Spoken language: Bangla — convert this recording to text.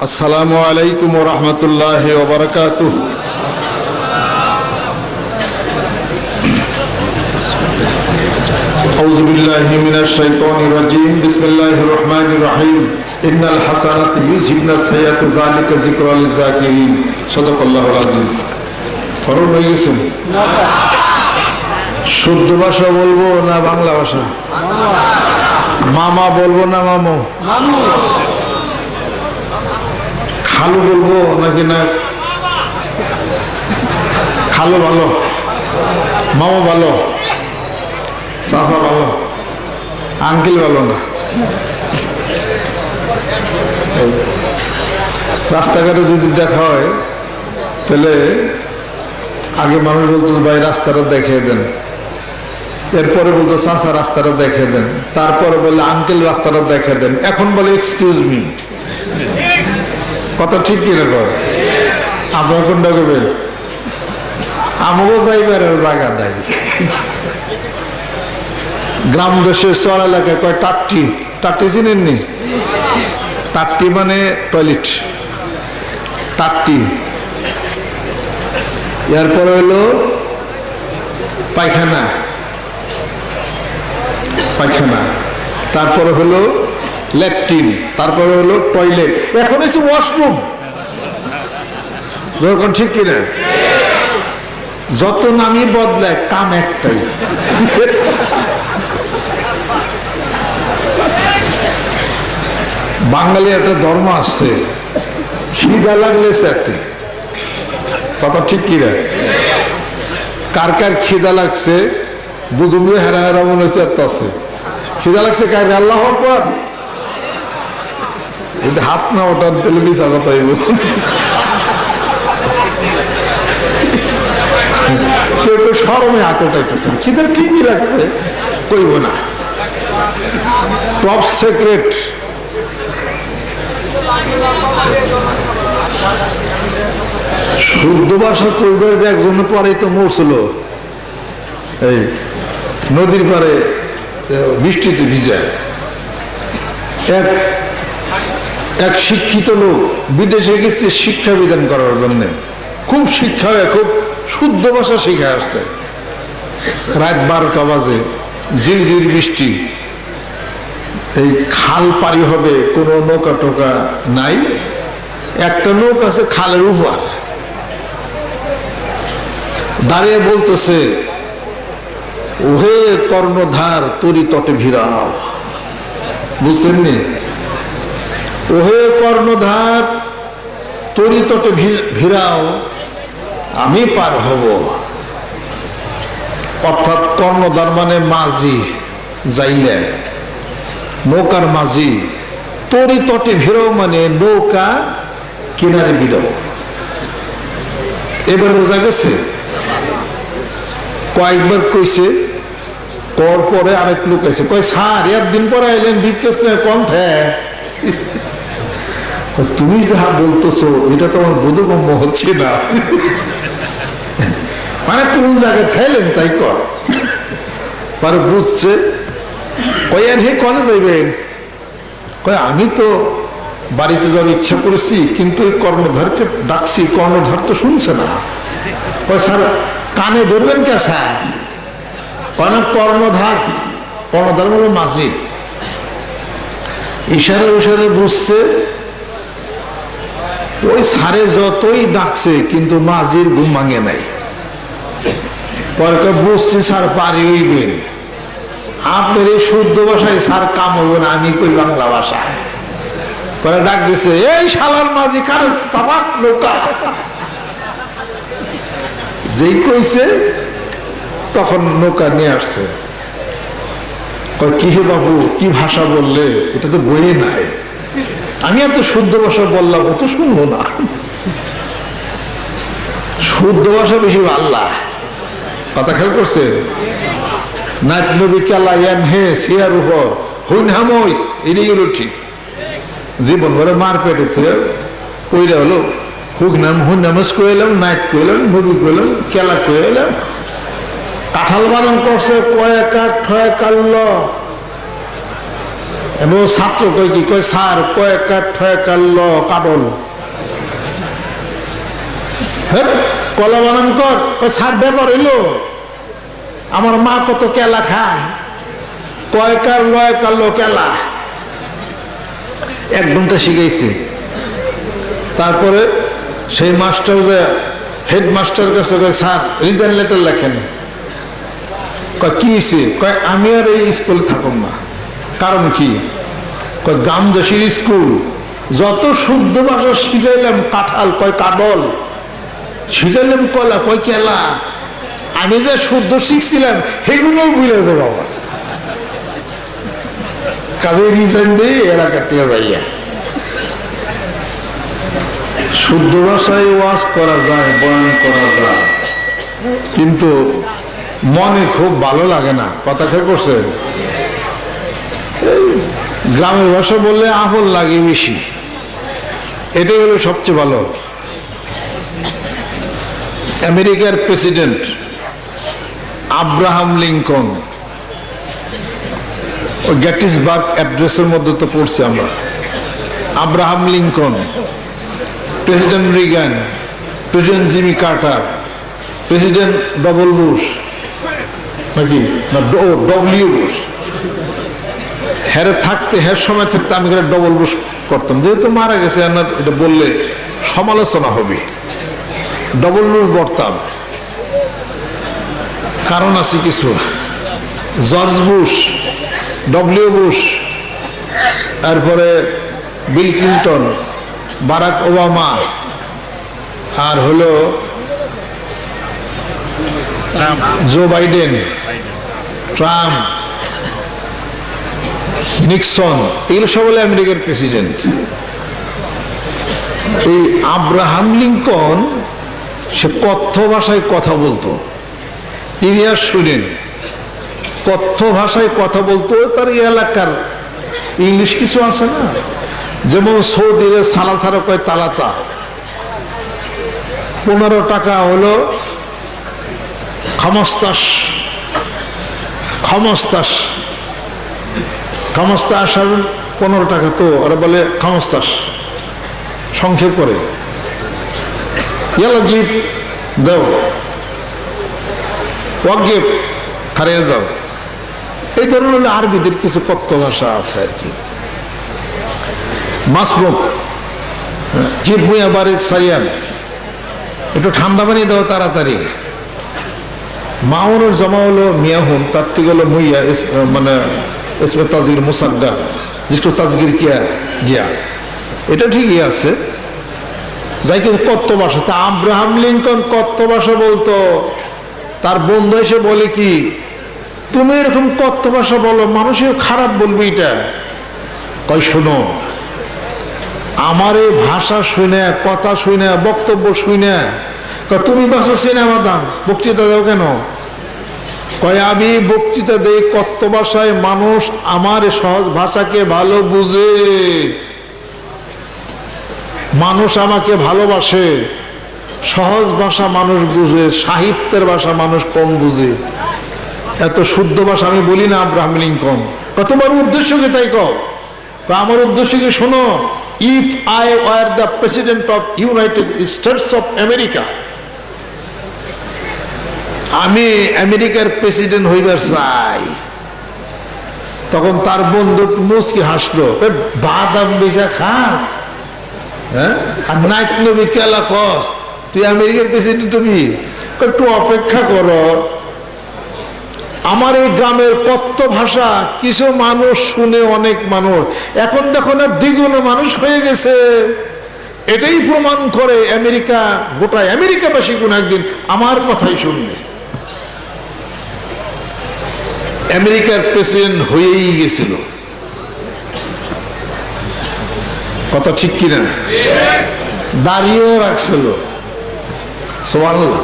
আসসালামু আলাইকুম রহমতুল্লাহ ওবরকাত أعوذ بالله من الشيطان الرجيم بسم الله الرحمن الرحيم إن الحسنات يذهبن السيئات ذلك ذكرى للذاكرين صدق الله العظيم ফরম হয়ে গেছেন শুদ্ধ ভাষা বলবো না বাংলা ভাষা মামা বলবো না মামু খালু বলব নাকি না? খালু ভালো। মামা ভালো। চাচা ভালো। আঙ্কেল ভালো না। রাস্তাঘাটে যদি দেখা হয়, তাহলে আগে মানুষ বলতো, ভাই, রাস্তাটা দেখিয়ে দেন। এরপরে বলতো, চাচা, রাস্তাটা দেখিয়ে দেন। তারপরে বলে আঙ্কেল, রাস্তাটা দেখিয়ে দেন। এখন বলে এক্সকিউজ মি কথা ঠিক কীরকম আপনার কোনটা করবেন? আমাকেও যাইবার জায়গা নাই। গ্রাম দেশে চর এলাকায় কয় টাট্টি? টাট্টি চিনেননি টাট্টি মানে টয়লেট। টাট্টি। এরপরে হলো পায়খানা। পায়খানা। তারপরে হলো ল্যাট্রিন তারপরে হলো টয়লেট। এখন এসে ওয়াশরুম। যখন ঠিক কিনা? যত নামই বদলায়, কাম একটাই। বাঙালি একটা ধর্ম আসছে খিদা লাগলে সাথে কথা ঠিক কিনা? কার কার খিদা লাগছে, বুঝুন হেরা হেরা মনে হচ্ছে আছে। খিদা লাগছে কার? আল্লাহ পর। যদি হাত না ওঠার তাহলে হইব। কেউ কেউ সরমে হাত উঠাইতেছেন। খিদা ঠিকই লাগছে, কইব না। টপ সিক্রেট শুদ্ধ ভাষা কইবার যে একজন পরে তো মরছিল। এই নদীর পারে বৃষ্টিতে ভিজায়। এক এক শিক্ষিত লোক বিদেশে গেছে শিক্ষা বিধান করার জন্য। খুব শিক্ষা খুব শুদ্ধ ভাষা শিখে আসছে। রাত বারোটা বাজে ঝির ঝির বৃষ্টি। এই খাল পারি হবে, কোনো নৌকা টোকা নাই। একটা নৌকা আছে খালের উপর। দাঁড়িয়ে বলতেছে, ওহে কর্ণধার তরি তটে ভিড়াও। বুঝছেন নি? ওহে কর্ণধার, তরি তটে ভিড়াও, আমি পার হব। অর্থাৎ কর্ণধার মানে মাঝি, যাইলে। নৌকার মাঝি, তরি তটে ভিড়াও মানে নৌকা কিনারে বিড়াও এবার বোঝা গেছে? কয়েকবার কইছে, কর পরে আরেক লোক আছে কয়, স্যার একদিন পরে বিপকেস নয় কম থে তুমি যাহা বলতেছো, এটা তো আমার বোধগম্য হচ্ছে না। মানে কোন জায়গায় থাইলেন তাই কর। পরে বুঝছে? কয়, আর হে কনে যাইবেন? কয়, আমি তো বাড়িতে যাওয়ার ইচ্ছা করেছি, কিন্তু এই কর্ণধারকে ডাকছি, কর্ণধার তো শুনছে না। কয়, স্যার, কানে ধরবেন কে, স্যার? কেন কর্ণধার কর্ণধার মানে মাঝি। ইশারে ইশারে বুঝছে ওই সারে যতই ডাকছে, কিন্তু মাঝির ঘুম ভাঙে নাই। পরে বুঝছি স্যার, পারি হইবেন। আপনার এই শুদ্ধ ভাষায় স্যার কাম হইব না, আমি কই বাংলা ভাষা পরে ডাক দিছে, এই শালার মাঝি, কারও সাবাক নৌকা? যেই কইছে, তখন নৌকা নিয়ে আসছে। কি হে বাবু, কি ভাষা বললে? এটা তো বইয়ে নাই। আমি এত শুদ্ধ ভাষা বললাম, ও তো শুনব না। শুদ্ধ ভাষা বেশি আল্লাহ কথা খেয়াল করছেন? নাচ নবী কেলা ইয়ান হে, সিয়ার উপর হামইস, এটাই হলো ঠিক। জীবন ভরে মার পেটেতে পইরা হলো, হুক নাম, হুন নামাজ কইলাম নাইট কইলাম নবী কইলাম কেলা কইলাম কাঁঠাল বারণ করছে কয়েক ঠয় কাল্ল এবং ছাত্র কয় কি? কয়, স্যার কয়েকার ঠয়েকার ল হ্যাঁ কলা বানান কর। কয়, স্যার ব্যাপার হইল। আমার মা কত কেলা খায়। কয়কার লয়কার ল, কেলা। এক ঘণ্টা শিখাইছে। তারপরে সেই মাস্টার যে হেড মাস্টার কাছে কয়, স্যার, রিজাইন লেটার লেখেন। কয়, কি কয়, আমি আর এই স্কুলে থাকুন না। কারণ কি? গ্রামদেশীর স্কুল, যত শুদ্ধ ভাষা শিখাইলাম, কাঁঠাল কয় কাডল শিখাইলাম কলা কয়, কেলা। আমি যে শুদ্ধ শিখছিলাম সেগুলোও বুঝে যাবে বাবা। কাজে রিজাইন দিয়ে এলাকার থেকে যাইয়া। শুদ্ধ ভাষায় ওয়াজ করা যায়, বয়ান করা যায়। কিন্তু মনে খুব ভালো লাগে না। কথা খেয়ে করছেন এই গ্রামের ভাষা বললে আহল লাগে বেশি। এটাই হলো সবচেয়ে ভালো। আমেরিকার প্রেসিডেন্ট আব্রাহাম লিঙ্কন। গ্যাটিসবার্গ অ্যাড্রেসের মধ্যে তো পড়ছি আমরা। Abraham Lincoln, president Reagan, president Jimmy Carter, president double Bush, নাকি? না ডব্লিউ বুশ। হ্যারে থাকতে হ্যার সময় থাকতে আমি এখানে ডবল বুশ করতাম। যেহেতু মারা গেছে এনার এটা বললে সমালোচনা হবে। ডবল বুশ বর্তাম কারণ আছে কিছু। জর্জ বুশ ডব্লিউ বুশ তারপরে বিল ক্লিন্টন বারাক ওবামা আর হলো জো বাইডেন ট্রাম্প নিক্সন, এগুলো সব হলো আমেরিকার প্রেসিডেন্ট। এই আব্রাহাম লিঙ্কন, সে কথ্য ভাষায় কথা বলতো। ইতিহাস শুনেন কথ্য ভাষায় কথা বলতো, তার এলাকার ইংলিশ কিছু আছে না? যেমন সৌদিরে সালা সারা কয় তালাতা। পনেরো টাকা হলো খমস্তাস খমস্তাস খমস্তাস আর পনেরো টাকা তো ওরা বলে খমস্তাস। সংক্ষেপ করে। ইয়ালা জিপ, দেও। ওয়াগিব হারিয়ে যাও। এই ধরনের আরবিদের কিছু কত্ত ভাষা আছে আর কি। মাসমুখ জিপ মুয়া বাড়ি সারিয়ান। একটু ঠান্ডা পানি দাও তাড়াতাড়ি। মাউনের জমা হলো মিয়াহুন তার থেকে হলো মুইয়া মানে ইসমে তাজগির মুসাদ্দা। জিসকো তাজগির কিয়া গিয়া। এটা ঠিকই আছে। যাই কিন্তু কত্ত ভাষা। তা আব্রাহাম লিঙ্কন কত্ত ভাষা বলতো। তার বন্ধু এসে বলে কি, তুমি এরকম কত্ত ভাষা বলো, মানুষের খারাপ বলবে এটা। কয়, শোনো, আমার এই ভাষা শুনে, কথা শুনে, বক্তব্য শুনে তুমি বাসো সিনেমা দাম বক্তৃতা দাও কেন? কয় আমি বক্তৃতা দেই কত্ত ভাষায় মানুষ আমার সহজ ভাষাকে ভালো বুঝে। মানুষ আমাকে ভালোবাসে। সহজ ভাষা মানুষ বুঝে সাহিত্যের ভাষা মানুষ কম বুঝে। এত শুদ্ধ ভাষা আমি বলি না আব্রাহাম লিঙ্কন। কতবার উদ্দেশ্য কি তাই কয়, আমার উদ্দেশ্য কি শোনো if I were the president of United States of America আমি আমেরিকার প্রেসিডেন্ট হইবার চাই। তখন তার বন্ধু মুচকি হাসলো বাদাম বেচা খাস? হ্যাঁ? আর নাইট নবী কেলা কস? তুই আমেরিকার প্রেসিডেন্ট তুমি? একটু অপেক্ষা করো। আমার এই গ্রামের কত্ত ভাষা, কিছু মানুষ শুনে অনেক মানুষ। এখন দেখো না দ্বিগুণ মানুষ হয়ে গেছে। এটাই প্রমাণ করে আমেরিকা গোটা আমেরিকাবাসী কোন একদিন আমার কথাই শুনবে। আমেরিকার প্রেসিডেন্ট হয়েই গেছিল। কথা ঠিক কিনা? দাঁড়িয়েও রাখছিল। সোমানুল্লাহ